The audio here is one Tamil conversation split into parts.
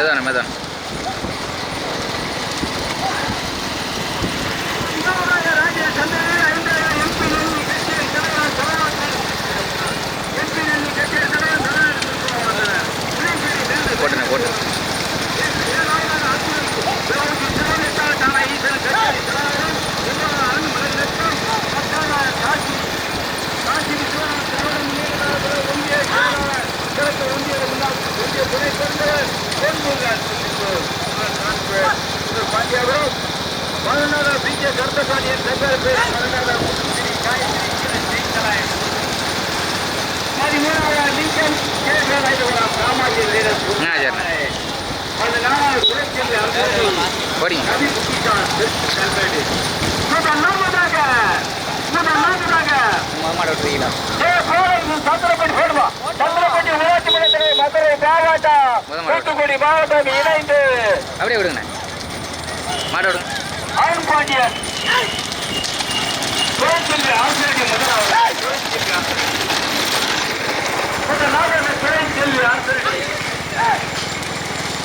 மெதான மெதான் பதினாறு பிஜே கருத்தசாமியின் செவ்வாறு பேர் பதினாறு முத்துசிறி காயத்ரி காயம் பதிமூணாவது லிங்கன் கே வேலாயுதபுரம் ராமாஜி வீரர் ஆ சரிண்ணே பதினாறாவது குலச்செல்வி அன்பு போடிங்க. கவி புத்திகான் கல்வேடு முதலாவதாக முதலாவதாக மாமாட விட்டுறீங்களா ஏ போரை சந்திரப்பட்டி போடுவா சந்திரப்பட்டி மதுரை மாவட்டம் தூத்துக்குடி மாவட்டம் இணைந்து அப்படியே விடுங்கண்ணே. மாட விடுங்க. அருண் பாண்டியன். ஆசிரியர் முதலாவது.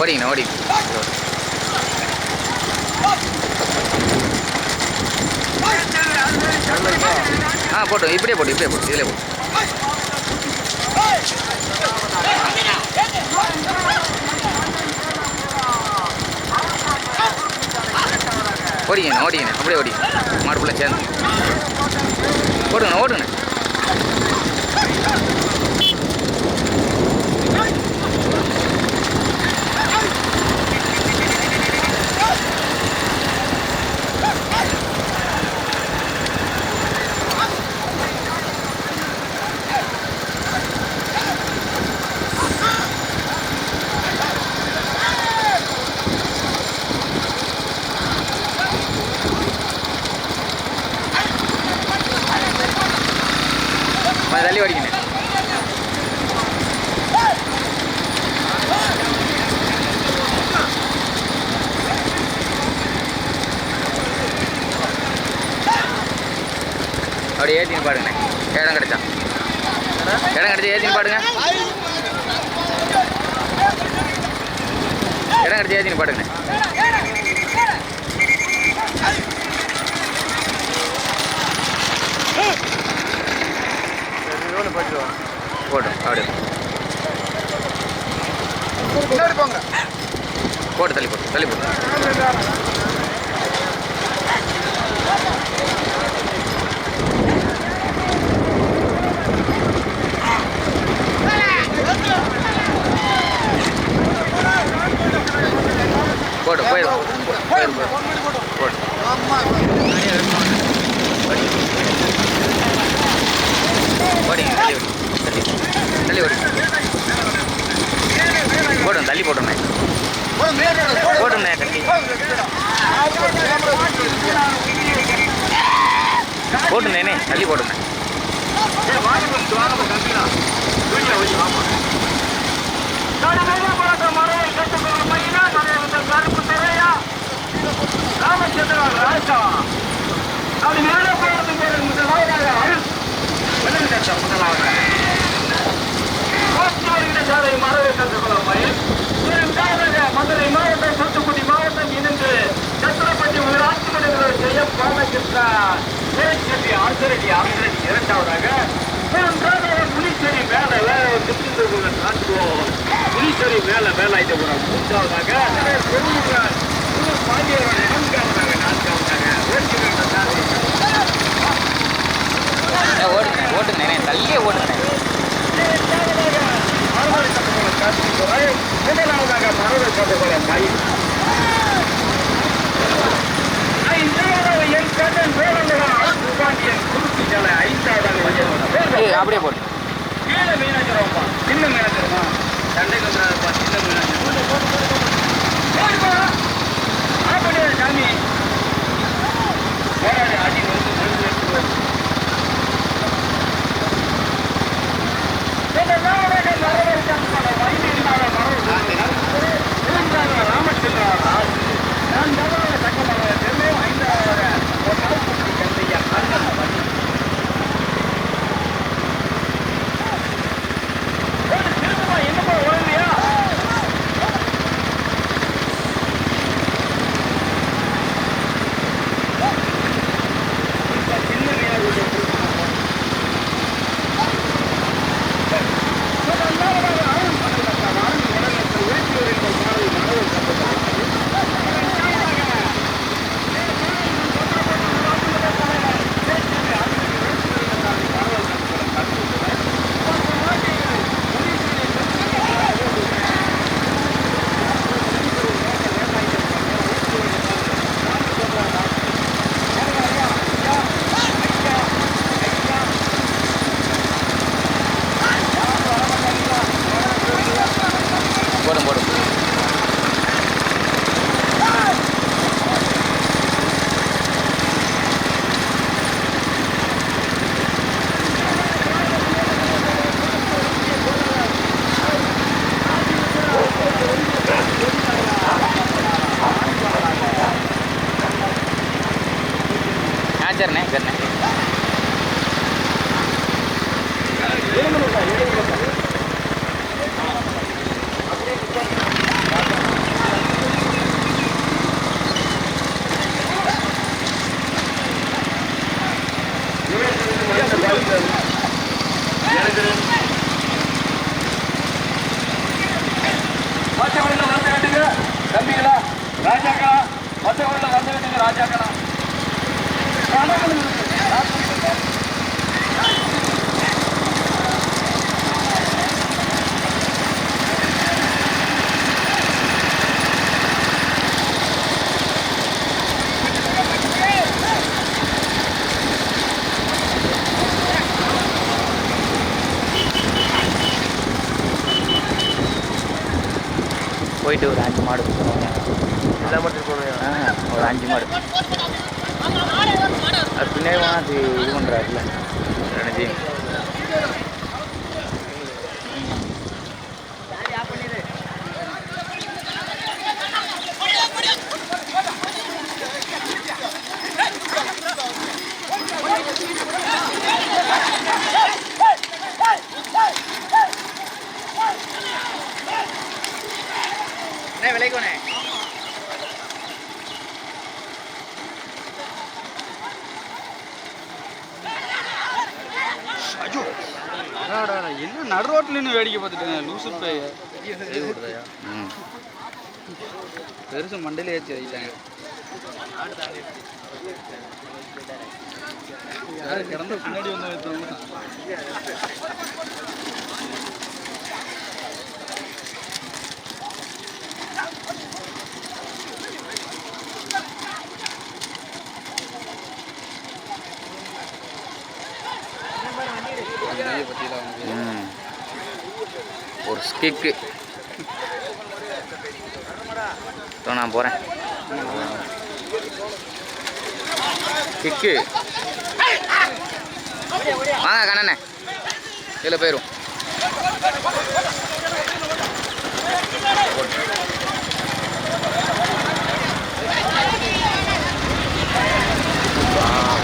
ஓடிங்கண்ணே ஓடிங்க. ஆ போட்டு இப்படியே போட்டு இப்படியே போட்டு இதிலே போட்டு. ஓடிங்கண்ணே ஓடிங்கண்ணே அப்படியே ஓடி மாடு சேர்ந்து. ஓடுங்கண்ணே ஓடுங்கண்ணே கொஞ்சம் தள்ளி ஓடிங்கண்ணே அப்படியே ஏற்றின்னு பாடுங்கண்ணே இடம் கிடைச்சா. இடம் கிடைச்சா ஏற்றின்னு பாடுங்க இடம் கிடைச்சா ஏற்றின்னு பாடுங்கண்ணே போட்டும் அப்படியே. போட்டு தள்ளி போட்டு தள்ளி போட்டு போடு போயிடும் போயிடும் போடு ஓடிங்க தள்ளி ஓடி தள்ளி தள்ளி ஓடி போடும் தள்ளி போட்டுண்ணே போட்டுண்ணே தள்ளி போட்டுண்ணே தள்ளி போட்டுண்ணே ராமச்சந்திரன் ராஜா அப்படி மேலே அருள் வெள்ளம் முதலாவதாக போஸ்ட் சாலை மரவை கற்றுக்கொள்ளும் மயில் மதுரை மாவட்டம் தூத்துக்குடி மாவட்டம் இணைந்து சத்திரப்பட்டி ஊராட்சி மன்றத்தில் செய்ய பாலகிருஷ்ணன் ஆசிரியர் ஆசிரியர் இரண்டாவதாக மூன்றாவதாக புலிச்சேரி மேல திருச்செந்தூர் நாட்டுவோம் புலிச்சேரி மேல வேலாயுதபுரம் மூன்றாவதாக பெருமுகன் பாண்டியவன் நான்காவதாக நான்காவதாக ஓட்டி வந்த சாலை ஓட்டுண்ணே ஓட்டுண்ணே தள்ளியே ஓட்டுண்ணே முதலாவதாக மரபு கட்டுக்கொள்ள மயில் ஐந்தாவது என் கண்ணன் வேலங்குளம் பாண்டியன் குறுக்கு ஜல வண்டியை ஏய் அப்படியே போட்டு கீழே சின்ன மீனாச்சிரமா சண்டைக்கு சின்ன மீனாச்சிரம் சாமி போராடி அடி ராஜாக்களா மற்றவர்கள் வந்து விட்டுங்க ராஜாக்களா போயிட்டு ஒரு அஞ்சு மாடு கொடுத்துருவாங்க எல்லா மட்டும் போகணும் ஆ ஒரு அஞ்சு மாடு. அது பின்னாடி அது இது பண்ணுறாருல ரெண்டு அண்ணே என்ன நடு ரோட்ல நின்று வேடிக்கை பார்த்துட்டு லூசு பேய. ம். பெருசு மண்டையில ஏற்றி வைட்டாங்க யாரு கிடந்த பின்னாடி வந்து வைத்தவங்க ஒரு ஸ்கிக்கு. இப்போ நான் போகிறேன் கிக்கு வாங்க கண்ணண்ணே. இதில் போயிடும் Wow.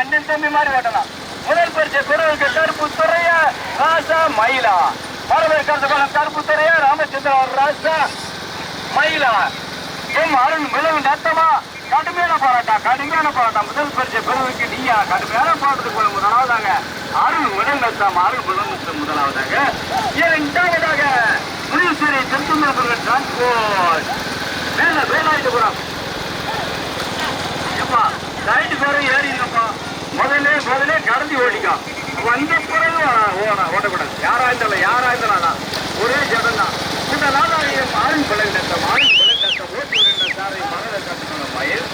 அண்ணன் தம்பி மாதிரி ஓட்டலாம் முதல் பரிசு பெறுவதற்கு கருப்பு துறையா ராசா மயிலா. வரவேற்கிறது கருப்பு துறையா ராமச்சந்திரன் ராசா மயிலா. எம் அருண் மிளவு நத்தமா கடுமையான போராட்டம் கடுமையான போராட்டம். முதல் பரிசு பெறுவதற்கு நீயா கடுமையான போராட்டத்துக்கு போன முதலாவதாக அருண் முதல் நத்தம் அருண் முதல் நத்தம் முதலாவதாக. இரண்டாவதாக முனீஸ்வரி திருத்தந்தபுரம் டிரான்ஸ்போர்ட் மேல வேலாயுதபுரம். ஏப்பா ரைட்டு பேரும் ஏறிங்கப்பா முதல்ல முதல்ல கடந்து ஓடிக்கா வந்த பிறகு ஓட ஓடக்கூடாது. யாரா இருந்தாலும் யாரா இருந்தாலும் ஒரே ஜடம் தான் இந்த நாள் ஆளும் பிள்ளைங்க ஆளும் பிள்ளைங்க ஓட்டி விடுற சாரை மனதை கட்டுக்கணும் மயில்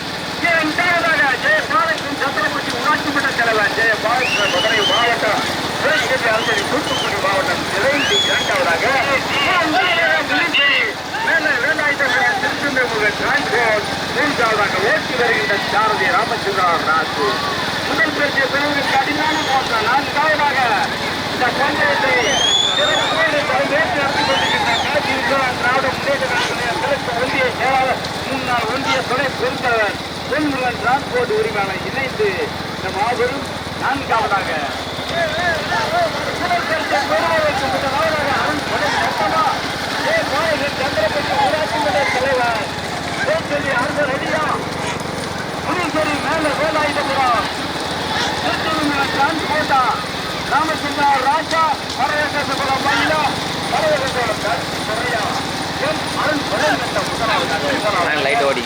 இரண்டாவதாக ஜெய பாலத்தின் சத்திரப்பட்டி ஊராட்சி மன்ற தலைவர் ஜெய பாலகிருஷ்ணன் மதுரை மாவட்டம். சிவகங்கை தூத்துக்குடி மாவட்டம் சிவகங்கை இரண்டாவதாக. மேல மூன்றாவதாக ஓட்டி வருகின்ற சாரதி ராமச்சந்திரா ராசு மக்கள் பேசிய பிறகு கடினமான போட்டம் நான்காவதாக இந்த பஞ்சாயத்தை சிறப்பாக தலைமையேற்று நடத்திக் கொண்டிருக்கின்ற திராவிட முன்னேற்ற கழகத்தின் ஒன்றிய செயலாளர் முன்னாள் ஒன்றிய துணை பொன்முருகன் டிரான்ஸ்போர்ட் உரிமையாளர் இணைந்து இந்த மாபெரும் நான்காவதாக முதல் பேசிய பெருமளுக்கு முதலாவதாக அருண் கொடை சட்டமா ஏ பாலகன் சந்திரபதி ஊராட்சி மன்ற தலைவர் பேச்சொல்லி அரசர் அடியா முனீஸ்வரி மேல வேலாயுதபுரம் திருச்செந்தூர் டிரான்ஸ்போர்ட்டா ராமச்சந்திரா ராஜா பரவேசபுரம் மயிலா பரவேசபுரம் துறையா எம் அருண் முதல் கட்ட முதலாவது லைட் ஓடிங்க ரெண்டாயிரத்தி எட்டு கோடி காலை மயிலா வந்தாங்கம்மா குழுவைக்கு அழுத்தாங்கம்மா தம்பிடா வாங்கப்பா லைட் ஓடி.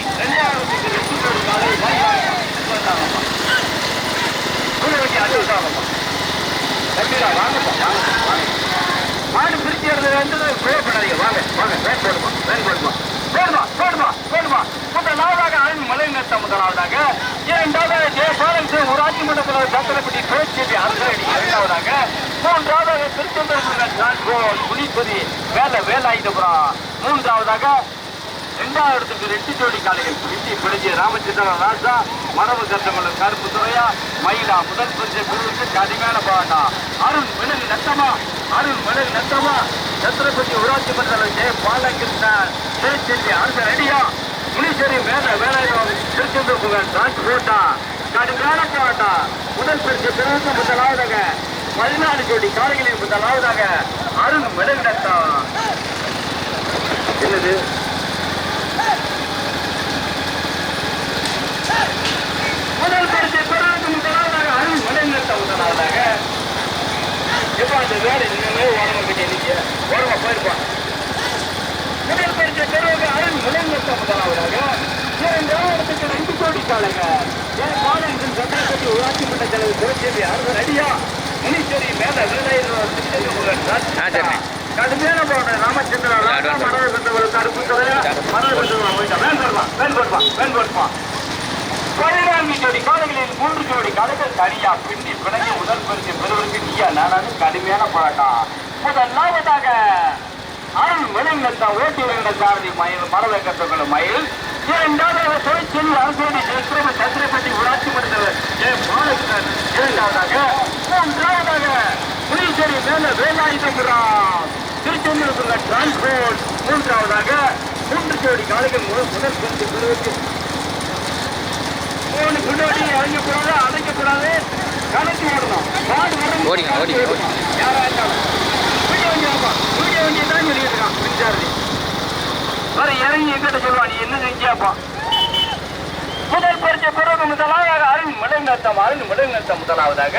மாடு பிரிச்சு எடுத்து வந்து கோவப்படாதீங்க வாங்க வாங்க வேன் போடுமா வேன் போடுமா போடுமா போடுமா போடுமா முதலாவதாக அருண் மலைநத்த முதலாவதாக இரண்டாவதாக ஜெயபாலன் சிங் ஊராட்சி மன்றத்தில் சத்திரப்பட்டி கோச்சேரி அரசடி இரண்டாவதாக மூன்றாவதாக திருச்செந்தூர் டிரான்ஸ்போர்ட் புனிப்பதி வேலை வேலாயுதபுரம் மூன்றாவதாக இரண்டாவது இடத்துக்கு ரெண்டு ஜோடி காலையில் பிடிச்சி பிடிச்சி ராமச்சந்திரன் ராஜா மரபு சட்டங்களும் கருப்பு துறையா மயிலா முதல் பஞ்சை குழுவுக்கு கடுமையான போராட்டம் அருண் மிளகு நத்தமா? அருண் மிளகு நத்தமா? சத்திரபதி ஊராட்சி மன்ற ஜெய பாலகிருஷ்ணன் திருச்செந்தி அரசு அடியா முனீஸ்வரி வேலை வேலை திருச்செந்தூர் புகழ் டிரான்ஸ்போர்ட்டா கடுமையான போராட்டம் முதல் பரிசு பெறுவதற்கு முதலாவதாக பதினாலு கோடி காளைகளில் முதலாவதாக அருண் மிளகு என்னது? முதல் பரிசை பெறுவதற்கு முதலாவதாக அருண் மலைநிறுத்த முதலாவதாக. எப்ப அந்த வேலை இன்னுமே ஓரமா கிட்டே நிக்க ஓரமா போயிருப்பான் முதல் பரிசை பெறுவது அருண் மலைநிறுத்த முதலாவதாக இரண்டாயிரத்துக்கு ரெண்டு கோடி காலங்க ஏன் பாலன்சின் சட்டப்பட்டி ஊராட்சி மன்ற தலைவர் கோச்சேரி அரசு அடியா முனீஸ்வரி மேல ஆ, கடுமையான போராட்டம் ராமச்சந்திரா ராஜா பெற்றவர் கருப்பு தலையா மரபு பெற்றவர் போயிட்டான் வேன் போடுவான் வேன் போடுவான் வேன் போடுவான் பதினான்கு ஜோடி காலைகளில் மூன்று ஜோடி காலைகள் தனியா பின்னி பிணைஞ்சு முதல் பரிசு பெறுவதற்கு நீயா நானானு கடுமையான போராட்டம் முதலாவதாக அருள் விளைநிலத்த ஓட்டி வருகிற சாரதி மயில் மரவேக்கத்தொகுல மயில் இரண்டாவதாக தொழிற்செல்வி அரசோடி ஜெயக்கிரம சத்திரப்பட்டி ஊராட்சி மன்றத்தில் ஜெய பாலகிருஷ்ணன் இரண்டாவதாக மூன்றாவதாக புலிச்சேரி மேல வேலாயுதபுரம் திருச்செந்தூர் டிரான்ஸ்போர்ட் மூன்றாவதாக மூன்று ஜோடி காலைகள் முதல் மூணு முன்னாடி இறங்கக்கூடாது அடைக்கக்கூடாது கணக்கு ஓடணும் மாடு வரும் ஓடிங்க, ஓடிங்க, ஓடிங்க. யாரா இருந்தாலும் குடிக்க குடிக்க வேண்டியதான் சொல்லிட்டு இருக்கான் வர இறங்கி எங்கிட்ட செஞ்சியாப்பா முதல் பரிச்சை பிறகு முதலாவதாக அருண் மிளங்கத்தம் அருண் மிளங்கத்தம் முதலாவதாக.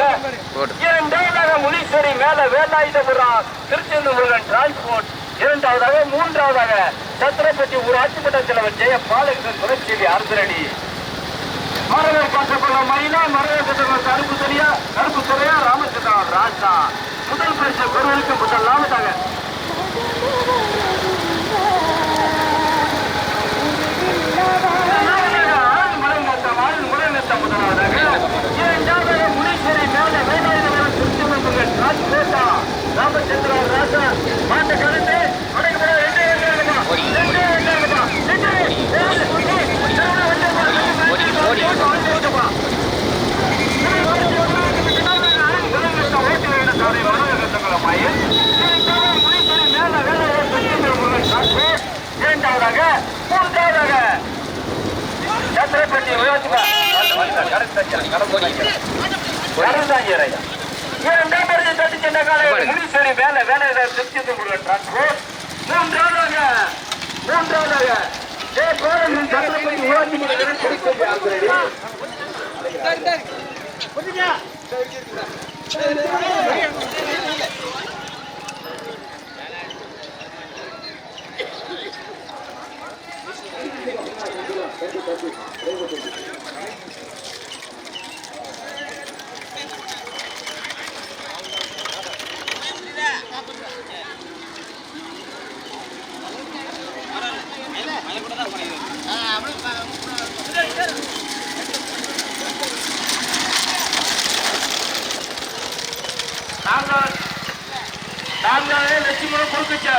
இரண்டாவதாக முனீஸ்வரி மேல வேலாயுதபுரம் திருச்செந்தூர் டிரான்ஸ்போர்ட். இரண்டாவதாக மூன்றாவதாக சத்திரப்பட்டி ஊராட்சி மன்ற தலைவர் ஜெய பாலகிருஷ்ணன் புரட்சி அரசரடி மரவர் காட்டப்பட மயிலா மரவர் காட்டப்பட கருப்பு துறையா கருப்பு துறையா ராமச்சந்திரன் ராஜா. முதல் பரிசு பெறுவதற்கு முதல் லாபத்தாக ராமச்சந்திரா ராஜா மாட்ட கலந்து அடைக்கப்பட ரெண்டே ஓடி. ரெண்டே ரெண்டாங்கப்பா ரெண்டே ஓடி, ஓடி. ஓடி இரண்டாம் பரிசு தட்டி சென்ற காலை முனீஸ்வரி வேலை வேலை டிரான்ஸ்போர்ட் மூன்றாவதாக மூன்றாவதாக நாங்கள் நாங்களே லட்சுமணம் கொடுக்க